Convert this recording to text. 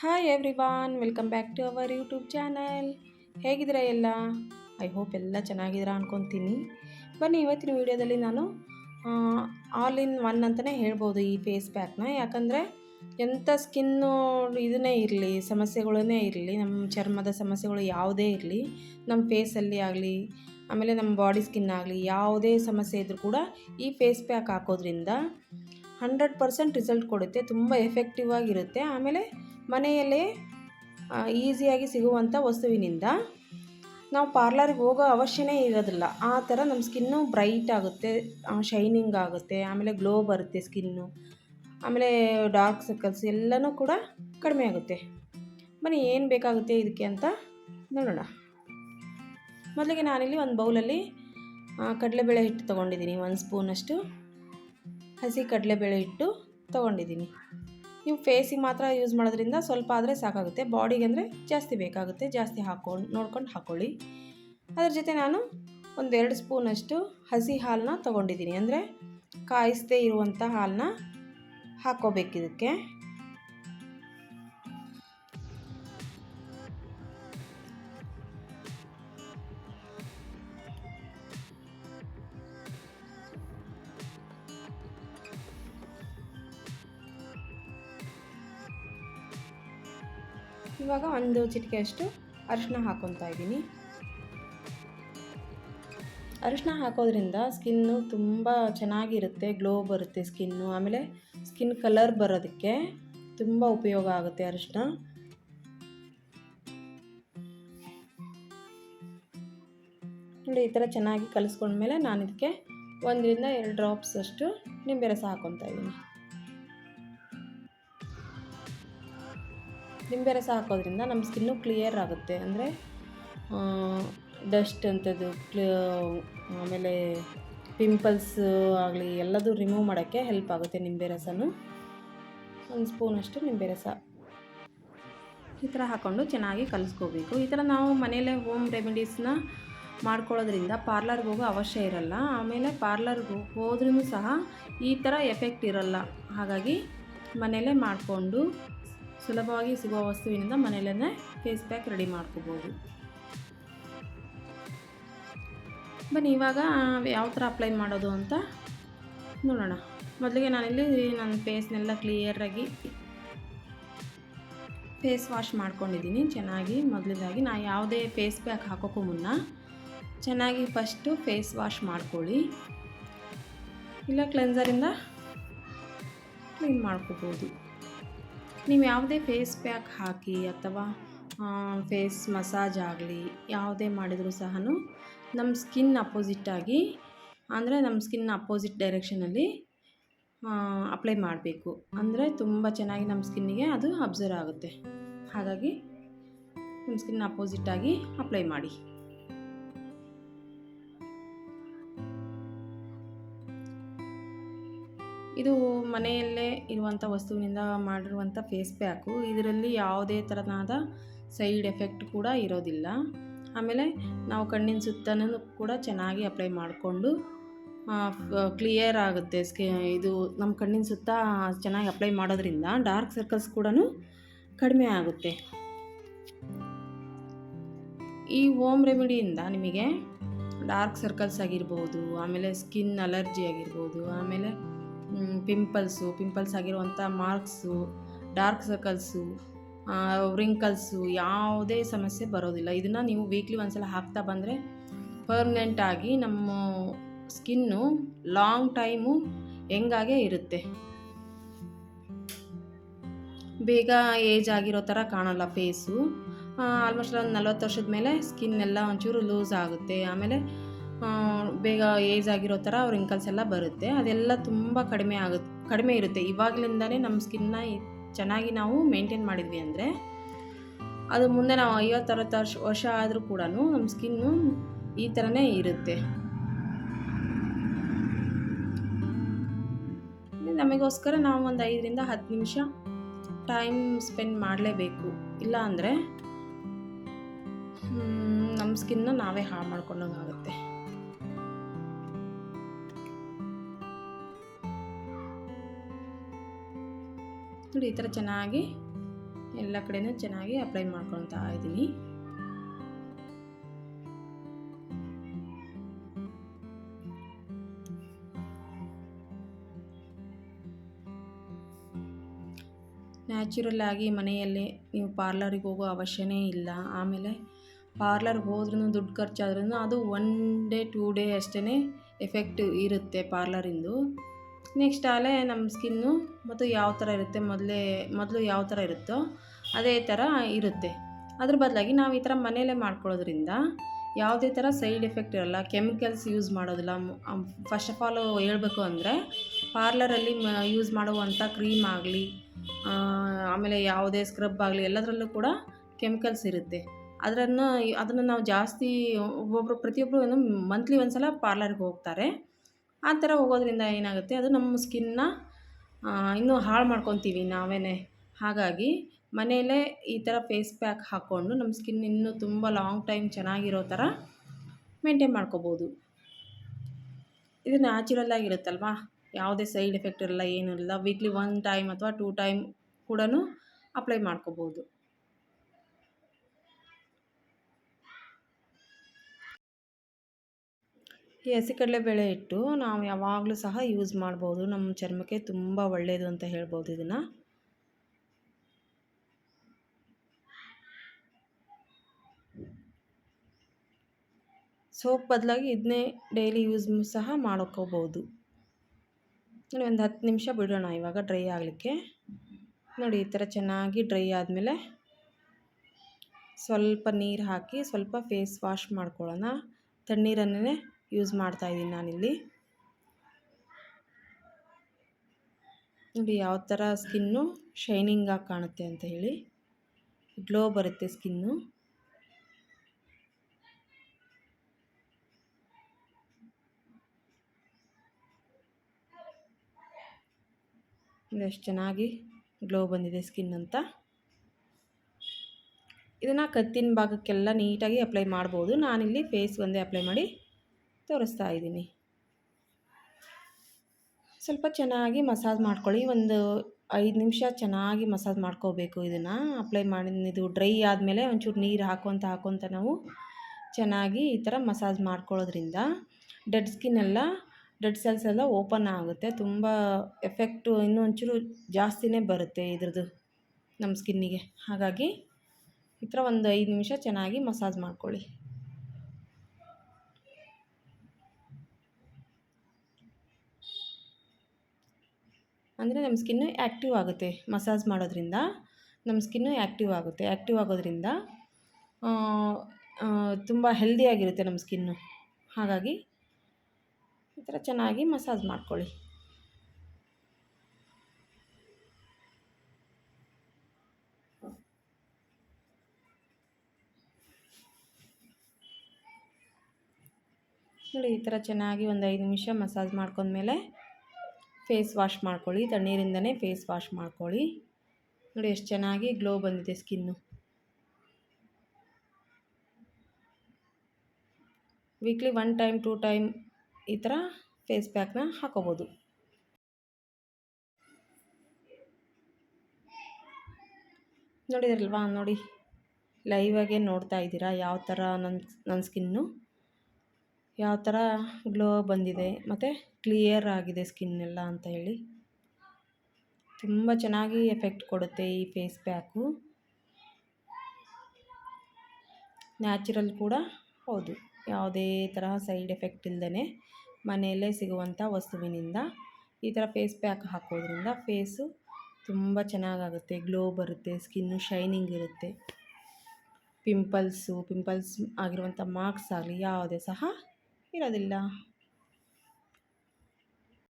Hi everyone welcome back to our YouTube channel ಹೇಗಿದ್ದೀರಾ ಎಲ್ಲ? I hope ಎಲ್ಲ ಚೆನ್ನಾಗಿದ್ದೀರಾ ಅನ್ಕೊತೀನಿ. ಬನ್ನಿ, ಇವತ್ತಿನ ವಿಡಿಯೋದಲ್ಲಿ ನಾನು ಆಲ್ ಇನ್ ಒನ್ ಅಂತಲೇ ಹೇಳ್ಬೋದು ಈ ಫೇಸ್ ಪ್ಯಾಕ್ನ ಯಾಕಂದರೆ ಎಂಥ ಸ್ಕಿನ್ನು ಇದನ್ನೇ ಇರಲಿ, ಸಮಸ್ಯೆಗಳನ್ನೇ ಇರಲಿ, ನಮ್ಮ ಚರ್ಮದ ಸಮಸ್ಯೆಗಳು ಯಾವುದೇ ಇರಲಿ, ನಮ್ಮ ಫೇಸಲ್ಲಿ ಆಗಲಿ, ಆಮೇಲೆ ನಮ್ಮ ಬಾಡಿ ಸ್ಕಿನ್ ಆಗಲಿ, ಯಾವುದೇ ಸಮಸ್ಯೆ ಇದ್ದರೂ ಕೂಡ ಈ ಫೇಸ್ ಪ್ಯಾಕ್ ಹಾಕೋದ್ರಿಂದ ಹಂಡ್ರೆಡ್ ಪರ್ಸೆಂಟ್ ರಿಸಲ್ಟ್ ಕೊಡುತ್ತೆ, ತುಂಬ ಎಫೆಕ್ಟಿವ್ ಆಗಿರುತ್ತೆ. ಆಮೇಲೆ ಮನೆಯಲ್ಲೇ ಈಸಿಯಾಗಿ ಸಿಗುವಂಥ ವಸ್ತುವಿನಿಂದ ನಾವು ಪಾರ್ಲರ್ಗೆ ಹೋಗೋ ಅವಶ್ಯನೇ ಇರೋದಿಲ್ಲ. ಆ ಥರ ನಮ್ಮ ಸ್ಕಿನ್ನು ಬ್ರೈಟ್ ಆಗುತ್ತೆ ಶೈನಿಂಗ್ ಆಗುತ್ತೆ, ಆಮೇಲೆ ಗ್ಲೋ ಬರುತ್ತೆ ಸ್ಕಿನ್ನು, ಆಮೇಲೆ ಡಾರ್ಕ್ ಸರ್ಕಲ್ಸ್ ಎಲ್ಲನೂ ಕೂಡ ಕಡಿಮೆ ಆಗುತ್ತೆ. ಬನ್ನಿ, ಏನು ಬೇಕಾಗುತ್ತೆ ಇದಕ್ಕೆ ಅಂತ ನೋಡೋಣ. ಮೊದಲಿಗೆ ನಾನಿಲ್ಲಿ ಒಂದು ಬೌಲಲ್ಲಿ ಕಡಲೆಬೇಳೆ ಹಿಟ್ಟು ತೊಗೊಂಡಿದ್ದೀನಿ, ಒಂದು ಸ್ಪೂನಷ್ಟು ಹಸಿ ಕಡಲೆಬೇಳೆ ಹಿಟ್ಟು ತೊಗೊಂಡಿದ್ದೀನಿ. ನೀವು ಫೇಸಿಗೆ ಮಾತ್ರ ಯೂಸ್ ಮಾಡೋದ್ರಿಂದ ಸ್ವಲ್ಪ ಆದರೆ ಸಾಕಾಗುತ್ತೆ. ಬಾಡಿಗೆ ಅಂದರೆ ಜಾಸ್ತಿ ಬೇಕಾಗುತ್ತೆ. ಜಾಸ್ತಿ ಹಾಕೊಂಡು ನೋಡ್ಕೊಂಡು ಹಾಕ್ಕೊಳ್ಳಿ ಅದ್ರ ಜೊತೆ ನಾನು ಒಂದೆರಡು ಸ್ಪೂನಷ್ಟು ಹಸಿ ಹಾಲನ್ನ ತೊಗೊಂಡಿದ್ದೀನಿ. ಅಂದರೆ ಕಾಯಿಸದೇ ಇರುವಂಥ ಹಾಲನ್ನ ಹಾಕ್ಕೋಬೇಕು ಇವಾಗ ಒಂದು ಚಿಟಿಕೆಯಷ್ಟು ಅರಿಶಿನ ಹಾಕ್ಕೊತಾ ಇದ್ದೀನಿ. ಅರಿಶಿನ ಹಾಕೋದ್ರಿಂದ ಸ್ಕಿನ್ನು ತುಂಬ ಚೆನ್ನಾಗಿರುತ್ತೆ, ಗ್ಲೋ ಬರುತ್ತೆ ಸ್ಕಿನ್ನು. ಆಮೇಲೆ ಸ್ಕಿನ್ ಕಲರ್ ಬರೋದಕ್ಕೆ ತುಂಬ ಉಪಯೋಗ ಆಗುತ್ತೆ ಅರಿಶಿನ ನೋಡಿ, ಈ ಥರ ಚೆನ್ನಾಗಿ ಕಲಿಸ್ಕೊಂಡ್ಮೇಲೆ ನಾನು ಇದಕ್ಕೆ ಒಂದರಿಂದ ಎರಡು ಡ್ರಾಪ್ಸ್ ಅಷ್ಟು ನಿಂಬೆ ರಸ ಹಾಕೊತಾ ಇದ್ದೀನಿ. ನಿಂಬೆ ರಸ ಹಾಕೋದ್ರಿಂದ ನಮ್ಮ ಸ್ಕಿನ್ನು ಕ್ಲಿಯರ್ ಆಗುತ್ತೆ. ಅಂದರೆ ಡಸ್ಟ್ ಅಂಥದ್ದು ಆಮೇಲೆ ಪಿಂಪಲ್ಸ್ ಆಗಲಿ ಎಲ್ಲದೂ ರಿಮೂವ್ ಮಾಡೋಕ್ಕೆ ಹೆಲ್ಪ್ ಆಗುತ್ತೆ ನಿಂಬೆ ರಸನು. ಒಂದು ಸ್ಪೂನಷ್ಟು ನಿಂಬೆ ರಸ. ಈ ಥರ ಹಾಕ್ಕೊಂಡು ಚೆನ್ನಾಗಿ ಕಲಿಸ್ಕೋಬೇಕು. ಈ ಥರ ನಾವು ಮನೆಯಲ್ಲೇ ಹೋಮ್ ರೆಮಿಡೀಸ್ನ ಮಾಡ್ಕೊಳ್ಳೋದ್ರಿಂದ ಪಾರ್ಲರ್ಗೆ ಹೋಗೋ ಅವಶ್ಯ ಇರಲ್ಲ. ಆಮೇಲೆ ಪಾರ್ಲರ್ಗೆ ಹೋದ್ರೂ ಸಹ ಈ ಥರ ಎಫೆಕ್ಟ್ ಇರಲ್ಲ. ಹಾಗಾಗಿ ಮನೆಯಲ್ಲೇ ಮಾಡಿಕೊಂಡು ಸುಲಭವಾಗಿ ಸಿಗುವ ವಸ್ತುವಿನಿಂದ ಮನೆಯಲ್ಲೇ ಫೇಸ್ ಪ್ಯಾಕ್ ರೆಡಿ ಮಾಡ್ಕೋಬೋದು. ಬನ್ನಿ, ಇವಾಗ ಯಾವ ಥರ ಅಪ್ಲೈ ಮಾಡೋದು ಅಂತ ನೋಡೋಣ. ಮೊದಲಿಗೆ ನಾನಿಲ್ಲಿ ನನ್ನ ಫೇಸ್ನೆಲ್ಲ ಕ್ಲಿಯರಾಗಿ ಫೇಸ್ ವಾಶ್ ಮಾಡ್ಕೊಂಡಿದ್ದೀನಿ. ಚೆನ್ನಾಗಿ, ಮೊದಲಿದಾಗಿ ನಾ ಯಾವುದೇ ಫೇಸ್ ಪ್ಯಾಕ್ ಹಾಕೋಕ್ಕೂ ಮುನ್ನ ಚೆನ್ನಾಗಿ ಫಸ್ಟು ಫೇಸ್ ವಾಶ್ ಮಾಡ್ಕೊಳ್ಳಿ. ಇಲ್ಲ ಕ್ಲೆನ್ಸರಿಂದ ಕ್ಲೀನ್ ಮಾಡ್ಕೋಬೋದು. ನೀವು ಯಾವುದೇ ಫೇಸ್ ಪ್ಯಾಕ್ ಹಾಕಿ ಅಥವಾ ಫೇಸ್ ಮಸಾಜ್ ಆಗಲಿ, ಯಾವುದೇ ಮಾಡಿದರೂ ಸಹ ನಮ್ಮ ಸ್ಕಿನ್ ಅಪೋಸಿಟ್ಟಾಗಿ ಅಂದರೆ ನಮ್ಮ ಸ್ಕಿನ್ ಅಪೋಸಿಟ್ ಡೈರೆಕ್ಷನಲ್ಲಿ ಅಪ್ಲೈ ಮಾಡಬೇಕು. ಅಂದರೆ ತುಂಬ ಚೆನ್ನಾಗಿ ನಮ್ಮ ಸ್ಕಿನ್ನಿಗೆ ಅದು ಅಬ್ಸರ್ವ್ ಆಗುತ್ತೆ. ಹಾಗಾಗಿ, ನಮ್ಮ ಸ್ಕಿನ್ ಅಪೋಸಿಟ್ಟಾಗಿ ಅಪ್ಲೈ ಮಾಡಿ. ಇದು ಮನೆಯಲ್ಲೇ ಇರುವಂಥ ವಸ್ತುವಿನಿಂದ ಮಾಡಿರುವಂಥ ಫೇಸ್ ಪ್ಯಾಕು ಇದರಲ್ಲಿ ಯಾವುದೇ ಥರನಾದ ಸೈಡ್ ಎಫೆಕ್ಟ್ ಕೂಡ ಇರೋದಿಲ್ಲ. ಆಮೇಲೆ ನಾವು ಕಣ್ಣಿನ ಸುತ್ತನೂ ಕೂಡ ಚೆನ್ನಾಗಿ ಅಪ್ಲೈ ಮಾಡಿಕೊಂಡು ಕ್ಲಿಯರ್ ಆಗುತ್ತೆ. ಸ್ಕಿ, ಇದು ನಮ್ಮ ಕಣ್ಣಿನ ಸುತ್ತ ಚೆನ್ನಾಗಿ ಅಪ್ಲೈ ಮಾಡೋದ್ರಿಂದ ಡಾರ್ಕ್ ಸರ್ಕಲ್ಸ್ ಕೂಡ ಕಡಿಮೆ ಆಗುತ್ತೆ. ಈ ಹೋಮ್ ರೆಮಿಡಿಯಿಂದ ನಿಮಗೆ ಡಾರ್ಕ್ ಸರ್ಕಲ್ಸ್ ಆಗಿರ್ಬೋದು, ಆಮೇಲೆ ಸ್ಕಿನ್ ಅಲರ್ಜಿ ಆಗಿರ್ಬೋದು, ಆಮೇಲೆ ಪಿಂಪಲ್ಸು ಪಿಂಪಲ್ಸ್ ಆಗಿರುವಂಥ ಮಾರ್ಕ್ಸು ಡಾರ್ಕ್ ಸರ್ಕಲ್ಸು ರಿಂಕಲ್ಸು ಯಾವುದೇ ಸಮಸ್ಯೆ ಬರೋದಿಲ್ಲ. ಇದನ್ನು ನೀವು ವೀಕ್ಲಿ ಒಂದ್ಸಲ ಹಾಕ್ತಾ ಬಂದರೆ ಪರ್ಮನೆಂಟಾಗಿ ನಮ್ಮ ಸ್ಕಿನ್ನು ಲಾಂಗ್ ಟೈಮು ಹೆಂಗಾಗೆ ಇರುತ್ತೆ. ಬೇಗ ಏಜ್ ಆಗಿರೋ ಥರ ಕಾಣಲ್ಲ ಫೇಸು ಆಲ್ಮೋಸ್ಟ್ ಒಂದು ನಲ್ವತ್ತು ವರ್ಷದ ಮೇಲೆ ಸ್ಕಿನ್ ಎಲ್ಲ ಒಂಚೂರು ಲೂಸ್ ಆಗುತ್ತೆ. ಆಮೇಲೆ ಬೇಗ ಏಜ್ ಆಗಿರೋ ಥರ ರಿಂಕಲ್ಸ್ ಎಲ್ಲ ಬರುತ್ತೆ. ಅದೆಲ್ಲ ತುಂಬ ಕಡಿಮೆ ಆಗುತ್ತೆ ಕಡಿಮೆ ಇರುತ್ತೆ. ಇವಾಗಲಿಂದನೇ ನಮ್ಮ ಸ್ಕಿನ್ನ ಚೆನ್ನಾಗಿ ನಾವು ಮೇಂಟೈನ್ ಮಾಡಿದ್ವಿ ಅಂದರೆ ಅದು ಮುಂದೆ ನಾವು ಐವತ್ತರವತ್ತು ವರ್ಷ ವರ್ಷ ಆದರೂ ಕೂಡ ನಮ್ಮ ಸ್ಕಿನ್ನು ಈ ಥರನೇ ಇರುತ್ತೆ. ನಮಗೋಸ್ಕರ ನಾವು ಒಂದು ಐದರಿಂದ ಹತ್ತು ನಿಮಿಷ ಟೈಮ್ ಸ್ಪೆಂಡ್ ಮಾಡಲೇಬೇಕು. ಇಲ್ಲ ಅಂದರೆ ನಮ್ಮ ಸ್ಕಿನ್ನ ನಾವೇ ಹಾಳು ಮಾಡ್ಕೊಂಡಂಗಾಗುತ್ತೆ. ನೋಡಿ ಈ ಥರ ಚೆನ್ನಾಗಿ ಎಲ್ಲ ಕಡೆನೂ ಚೆನ್ನಾಗಿ ಅಪ್ಲೈ ಮಾಡ್ಕೊಳ್ತಾ ಇದ್ದೀನಿ. ನ್ಯಾಚುರಲ್ ಆಗಿ ಮನೆಯಲ್ಲೇ ನೀವು ಪಾರ್ಲರಿಗೆ ಹೋಗೋ ಅವಶ್ಯನೇ ಇಲ್ಲ. ಆಮೇಲೆ ಪಾರ್ಲರ್ಗೆ ಹೋದ್ರೂ ದುಡ್ಡು ಖರ್ಚಾದ್ರೂ ಅದು ಒನ್ ಡೇ ಟೂ ಡೇ ಅಷ್ಟೇ ಎಫೆಕ್ಟ್ ಇರುತ್ತೆ ಪಾರ್ಲರಿಂದು ನೆಕ್ಸ್ಟ್ ಆಲೇ ನಮ್ಮ ಸ್ಕಿನ್ನು ಮತ್ತು ಯಾವ ಥರ ಇರುತ್ತೆ ಮೊದಲೇ, ಮೊದಲು ಯಾವ ಥರ ಇರುತ್ತೋ ಅದೇ ಥರ ಇರುತ್ತೆ. ಅದ್ರ ಬದಲಾಗಿ ನಾವು ಈ ಥರ ಮನೆಯಲ್ಲೇ ಮಾಡ್ಕೊಳ್ಳೋದ್ರಿಂದ ಯಾವುದೇ ಥರ ಸೈಡ್ ಎಫೆಕ್ಟ್ ಇರಲ್ಲ, ಕೆಮಿಕಲ್ಸ್ ಯೂಸ್ ಮಾಡೋದಿಲ್ಲ. ಫಸ್ಟ್ ಆಫ್ ಆಲ್ ಹೇಳಬೇಕು ಅಂದರೆ ಪಾರ್ಲರಲ್ಲಿ ಮ, ಯೂಸ್ ಮಾಡುವಂಥ ಕ್ರೀಮ್ ಆಗಲಿ ಆಮೇಲೆ ಯಾವುದೇ ಸ್ಕ್ರಬ್ ಆಗಲಿ ಎಲ್ಲದರಲ್ಲೂ ಕೂಡ ಕೆಮಿಕಲ್ಸ್ ಇರುತ್ತೆ. ಅದರನ್ನು, ಅದನ್ನು ನಾವು ಜಾಸ್ತಿ ಒಬ್ಬೊಬ್ಬರು ಪ್ರತಿಯೊಬ್ಬರು ಮಂತ್ಲಿ ಒಂದು ಸಲ ಪಾರ್ಲರ್ಗೆ ಹೋಗ್ತಾರೆ. ಆ ಥರ ಹೋಗೋದ್ರಿಂದ ಏನಾಗುತ್ತೆ? ಅದು ನಮ್ಮ ಸ್ಕಿನ್ನ ಇನ್ನೂ ಹಾಳು ಮಾಡ್ಕೊತೀವಿ ನಾವೇ ಹಾಗಾಗಿ ಮನೆಯಲ್ಲೇ ಈ ಥರ ಫೇಸ್ ಪ್ಯಾಕ್ ಹಾಕ್ಕೊಂಡು ನಮ್ಮ ಸ್ಕಿನ್ ಇನ್ನೂ ತುಂಬ ಲಾಂಗ್ ಟೈಮ್ ಚೆನ್ನಾಗಿರೋ ಥರ ಮೇಂಟೈನ್ ಮಾಡ್ಕೋಬೋದು. ಇದು ನ್ಯಾಚುರಲ್ ಆಗಿರುತ್ತಲ್ವಾ? ಯಾವುದೇ ಸೈಡ್ ಎಫೆಕ್ಟ್ ಇರಲ್ಲ ಏನೂ ಇಲ್ಲ ವೀಕ್ಲಿ ಒನ್ ಟೈಮ್ ಅಥವಾ ಟೂ ಟೈಮ್ ಕೂಡ ಅಪ್ಲೈ ಮಾಡ್ಕೋಬೋದು. ಈ ಹಸಿಕಡಲೆಬೇಳೆ ಇಟ್ಟು ನಾವು ಯಾವಾಗಲೂ ಸಹ ಯೂಸ್ ಮಾಡ್ಬೋದು. ನಮ್ಮ ಚರ್ಮಕ್ಕೆ ತುಂಬ ಒಳ್ಳೆಯದು ಅಂತ ಹೇಳ್ಬೋದು ಇದನ್ನು. ಸೋಪ್ ಬದಲಾಗಿ ಇದನ್ನೇ ಡೈಲಿ ಯೂಸ್ ಸಹ ಮಾಡ್ಕೋಬೋದು. ನೋಡಿ, ಒಂದು ಹತ್ತು ನಿಮಿಷ ಬಿಡೋಣ ಇವಾಗ ಡ್ರೈ ಆಗಲಿಕ್ಕೆ. ನೋಡಿ, ಈ ಥರ ಚೆನ್ನಾಗಿ ಡ್ರೈ ಆದಮೇಲೆ ಸ್ವಲ್ಪ ನೀರು ಹಾಕಿ ಸ್ವಲ್ಪ ಫೇಸ್ ವಾಶ್ ಮಾಡ್ಕೊಳ್ಳೋಣ. ತಣ್ಣೀರನ್ನೇ ಯೂಸ್ ಮಾಡ್ತಾ ಮಾಡ್ತಾಯಿದ್ದೀನಿ ನಾನಿಲ್ಲಿ. ನೋಡಿ ಯಾವ ಥರ ಸ್ಕಿನ್ನು ಶೈನಿಂಗಾಗಿ ಕಾಣುತ್ತೆ ಅಂತ ಹೇಳಿ. ಗ್ಲೋ ಬರುತ್ತೆ ಸ್ಕಿನ್ನು. ಎಷ್ಟು ಚೆನ್ನಾಗಿ ಗ್ಲೋ ಬಂದಿದೆ ಸ್ಕಿನ್ ಅಂತ. ಇದನ್ನು ಕತ್ತಿನ ಭಾಗಕ್ಕೆಲ್ಲ ನೀಟಾಗಿ ಅಪ್ಲೈ ಮಾಡ್ಬೋದು. ನಾನಿಲ್ಲಿ ಫೇಸ್ ಒಂದೇ ಅಪ್ಲೈ ಮಾಡಿ ತೋರಿಸ್ತಾ ಇದ್ದೀನಿ. ಸ್ವಲ್ಪ ಚೆನ್ನಾಗಿ ಮಸಾಜ್ ಮಾಡ್ಕೊಳ್ಳಿ. ಒಂದು ಐದು ನಿಮಿಷ ಚೆನ್ನಾಗಿ ಮಸಾಜ್ ಮಾಡ್ಕೋಬೇಕು ಇದನ್ನು. ಅಪ್ಲೈ ಮಾಡಿ ಇದು ಡ್ರೈ ಆದಮೇಲೆ ಒಂಚೂರು ನೀರು ಹಾಕೊತ ಹಾಕೊತ ನಾವು ಚೆನ್ನಾಗಿ ಈ ಥರ ಮಸಾಜ್ ಮಾಡ್ಕೊಳ್ಳೋದ್ರಿಂದ ಡೆಡ್ ಸ್ಕಿನ್ ಎಲ್ಲ, ಡೆಡ್ ಸೆಲ್ಸ್ ಎಲ್ಲ ಓಪನ್ ಆಗುತ್ತೆ. ತುಂಬ ಎಫೆಕ್ಟು ಇನ್ನೂ ಒಂಚೂರು ಜಾಸ್ತಿನೇ ಬರುತ್ತೆ ಇದ್ರದ್ದು ನಮ್ಮ ಸ್ಕಿನ್ನಿಗೆ. ಹಾಗಾಗಿ ಈ ಥರ ಒಂದು ಐದು ನಿಮಿಷ ಚೆನ್ನಾಗಿ ಮಸಾಜ್ ಮಾಡ್ಕೊಳ್ಳಿ. ಅಂದರೆ ನಮ್ಮ ಸ್ಕಿನ್ನು ಆ್ಯಕ್ಟಿವ್ ಆಗುತ್ತೆ ಮಸಾಜ್ ಮಾಡೋದ್ರಿಂದ. ನಮ್ಮ ಸ್ಕಿನ್ನು ಆ್ಯಕ್ಟಿವ್ ಆಗುತ್ತೆ. ಆ್ಯಕ್ಟಿವ್ ಆಗೋದ್ರಿಂದ ತುಂಬ ಹೆಲ್ದಿಯಾಗಿರುತ್ತೆ ನಮ್ಮ ಸ್ಕಿನ್ನು. ಹಾಗಾಗಿ ಈ ಥರ ಚೆನ್ನಾಗಿ ಮಸಾಜ್ ಮಾಡ್ಕೊಳ್ಳಿ. ನೋಡಿ, ಈ ಥರ ಚೆನ್ನಾಗಿ ಒಂದು ಐದು ನಿಮಿಷ ಮಸಾಜ್ ಮಾಡ್ಕೊಂಡ್ಮೇಲೆ ಫೇಸ್ ವಾಶ್ ಮಾಡ್ಕೊಳ್ಳಿ ತಣ್ಣೀರಿಂದನೇ ಫೇಸ್ ವಾಶ್ ಮಾಡ್ಕೊಳ್ಳಿ. ನೋಡಿ ಎಷ್ಟು ಚೆನ್ನಾಗಿ ಗ್ಲೋ ಬಂದಿದೆ skin. Weekly one time, two time ಈ ಥರ ಫೇಸ್ ಪ್ಯಾಕ್ನ ಹಾಕೋಬೋದು. ನೋಡಿದ್ರಲ್ವಾ? ನೋಡಿ ಲೈವಾಗೆ ನೋಡ್ತಾ ಇದ್ದೀರಾ? ಯಾವ ಥರ ನನ್ನ ನನ್ನ ಸ್ಕಿನ್ನು? ಯಾವ ಥರ ಗ್ಲೋ ಬಂದಿದೆ ಮತ್ತು ಕ್ಲಿಯರ್ ಆಗಿದೆ ಸ್ಕಿನ್ ಎಲ್ಲ ಅಂತ ಹೇಳಿ. ತುಂಬ ಚೆನ್ನಾಗಿ ಎಫೆಕ್ಟ್ ಕೊಡುತ್ತೆ ಈ ಫೇಸ್ ಪ್ಯಾಕು. ನ್ಯಾಚುರಲ್ ಕೂಡ ಹೌದು. ಯಾವುದೇ ತರಹ ಸೈಡ್ ಎಫೆಕ್ಟ್ ಇಲ್ಲದೇ ಮನೆಯಲ್ಲೇ ಸಿಗುವಂಥ ವಸ್ತುವಿನಿಂದ ಈ ಥರ ಫೇಸ್ ಪ್ಯಾಕ್ ಹಾಕೋದ್ರಿಂದ ಫೇಸು ತುಂಬ ಚೆನ್ನಾಗಾಗುತ್ತೆ. ಗ್ಲೋ ಬರುತ್ತೆ, ಸ್ಕಿನ್ನು ಶೈನಿಂಗ್ ಇರುತ್ತೆ. ಪಿಂಪಲ್ಸು, ಪಿಂಪಲ್ಸ್ ಆಗಿರುವಂಥ ಮಾರ್ಕ್ಸ್ ಆಗಲಿ ಯಾವುದೇ ಸಹ ಇರೋದಿಲ್ಲ